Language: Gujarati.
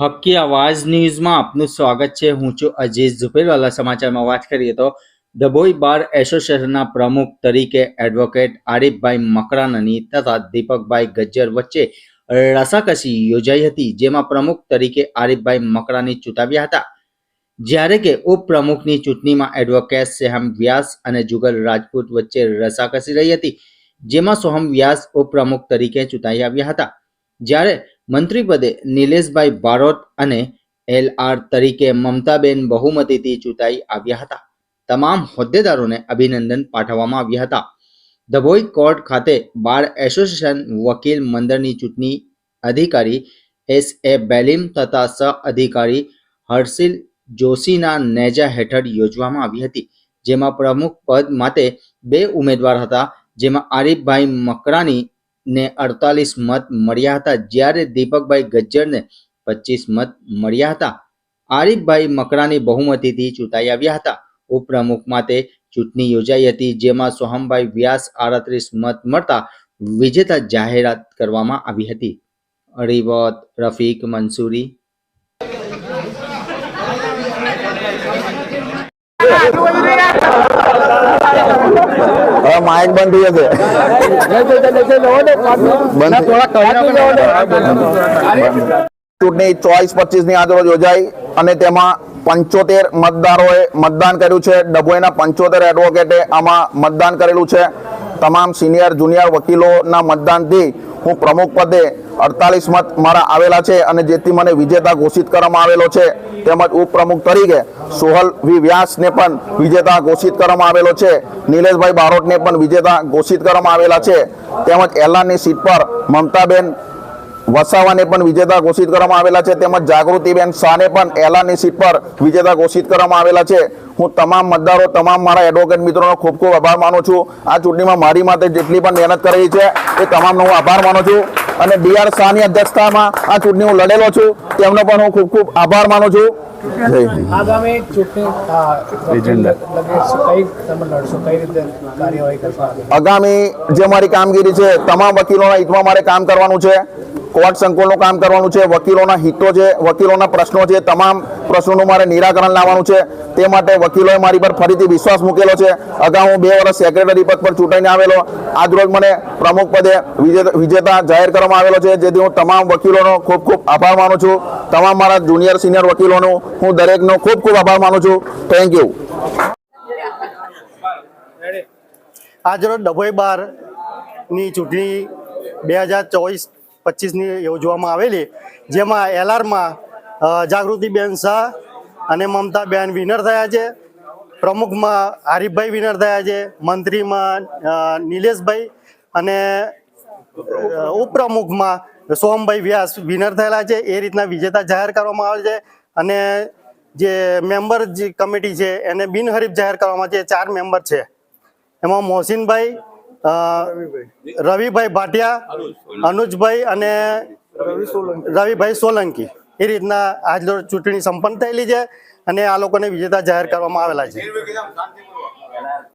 હક્કી આવાઝ ન્યૂઝમાં આપનું સ્વાગત છે. હું છું અજીઝ ઝુપેરવાલા સમાચારમાં વાત કરીએ તો ડભોઈ બાર એસોસિએશનના પ્રમુખ તરીકે એડવોકેટ આરીફભાઈ મકરાનની તથા દીપકભાઈ ગજ્જર વચ્ચે રસાકસી યોજાઈ હતી, જેમાં પ્રમુખ તરીકે આરીફભાઈ મકરાની ચૂંટાવ્યા હતા. જ્યારે કે ઉપપ્રમુખની ચૂંટણીમાં એડવોકેટ સેહમ વ્યાસ અને જુગલ રાજપૂત વચ્ચે રસાકસી રહી હતી, જેમાં સોહમ વ્યાસ ઉપપ્રમુખ તરીકે ચૂંટાઈ આવ્યા હતા. જ્યારે મંત્રી પદે નિલેશભાઈ બારોટ અને એલ આર તરીકે મમતાબેન બહુમતીથી ચૂંટાઈ આવ્યા હતા. તમામ હોદ્દેદારોને અભિનંદન પાઠવવામાં આવ્યા હતા. ધભોઈ કોર્ટ ખાતે બાર એસોસિએશન વકીલ મંડળની ચૂંટણી અધિકારી એસ એ બેલીમ તથા સહ અધિકારી હર્ષિલ જોશીના નેજા હેઠળ યોજવામાં આવી હતી, જેમાં પ્રમુખ પદ માટે બે ઉમેદવાર હતા, જેમાં આરીફભાઈ મકરાની ને અડતાલીસ મત મળ્યા હતા. જ્યારે દીપકભાઈ ગજ્જરને પચીસ મત મળ્યા હતા. આરીફભાઈ મકરાની બહુમતીથી ચૂંટાઈ આવ્યા હતા. ઉપપ્રમુખ માટે ચૂંટણી યોજાઈ હતી, જેમાં સોહમભાઈ વ્યાસ આડત્રીસ મત મળતા વિજેતા જાહેરાત કરવામાં આવી હતી. અરિવત રફીક, મંસૂરી માઇક બંધ થઈ જશે. ચૂંટણી ચોવીસ પચીસની આજરોજ યોજાઈ અને તેમાં પંચોતેર મતદારોએ મતદાન કર્યું છે. ડભોઈના પંચોતેર એડવોકેટે આમાં મતદાન કરેલું છે. તમામ સિનિયર જુનિયર વકીલોના મતદાનથી હું પ્રમુખ પદે અડતાલીસ મત મારા આવેલા છે અને જેથી મને વિજેતા ઘોષિત કરવામાં આવેલો છે, તેમજ ઉપપ્રમુખ તરીકે સોહલ વી. વ્યાસને પણ વિજેતા ઘોષિત કરવામાં આવેલો છે, નિલેશભાઈ બારોટને પણ વિજેતા ઘોષિત કરવામાં આવેલા છે, તેમજ એલાનની સીટ પર મમતાબેન વસાવાને પણ વિજેતા ઘોષિત કરવામાં આવેલા છે, તેમજ જાગૃતિબેન શાહને પણ એલાની સીટ પર વિજેતા ઘોષિત કરવામાં આવેલા છે. હું તમામ મતદારો તમામ મારા એડવોકેટ મિત્રોનો ખૂબ ખૂબ આભાર માનું છું. આ ચૂંટણીમાં મારી માટે જેટલી પણ મહેનત કરેલી છે એ તમામનો હું આભાર માનું છું. અને ડીઆર શાહની અધ્યક્ષતામાં આ ચૂંટણી હું લડેલો છું. તેમનો પણ હું ખૂબ ખૂબ આભાર માનું છું. આગામી ચૂંટણી? આગામી જે મારી કામગીરી છે તમામ વકીલોના હિતમાં મારે કામ કરવાનું છે. કોર્ટ સંકુલનું કામ કરવાનું છે, વકીલોના હિતો છે, વકીલોના પ્રશ્નો છે, તમામ પ્રશ્નોનું મારે નિરાકરણ લાવવાનું છે. તે માટે વકીલોએ મારી પર ફરીથી વિશ્વાસ મૂકેલો છે. અગાઉ હું બે વર્ષ સેક્રેટરી પદ પર ચૂંટાઈને આવેલો. આજરોજ મને પ્રમુખ પદે વિજેતા જાહેર કરવામાં આવેલો છે. જેથી હું તમામ વકીલોનો ખૂબ ખૂબ આભાર માનું છું. તમામ મારા જુનિયર, સિનિયર વકીલોનો હું દરેકનો ખૂબ ખૂબ આભાર માનું છું. થેન્ક યુ આજરોજ ડભોઈ બારની ચૂંટણી બે હજાર ચોવીસ પચીસની યોજવામાં આવેલી, જેમાં એલઆરમાં જાગૃતિબેન શાહ અને મમતાબેન વિનર થયા છે. પ્રમુખમાં હરીફભાઈ વિનર થયા છે, મંત્રીમાં નિલેશભાઈ અને ઉપપ્રમુખમાં સોમભાઈ વ્યાસ વિનર થયેલા છે. એ રીતના વિજેતા જાહેર કરવામાં આવે છે અને જે મેમ્બર કમિટી છે એને બિનહરીફ જાહેર કરવામાં છે. ચાર મેમ્બર છે. એમાં મોહસિનભાઈ રવિભાઈ ભાટિયા, અનુજભાઈ અને રવિભાઈ સોલંકી. એ રીતના આજ ચૂંટણી સંપન્ન થયેલી છે અને આ લોકોને વિજેતા જાહેર કરવામાં આવેલા છે.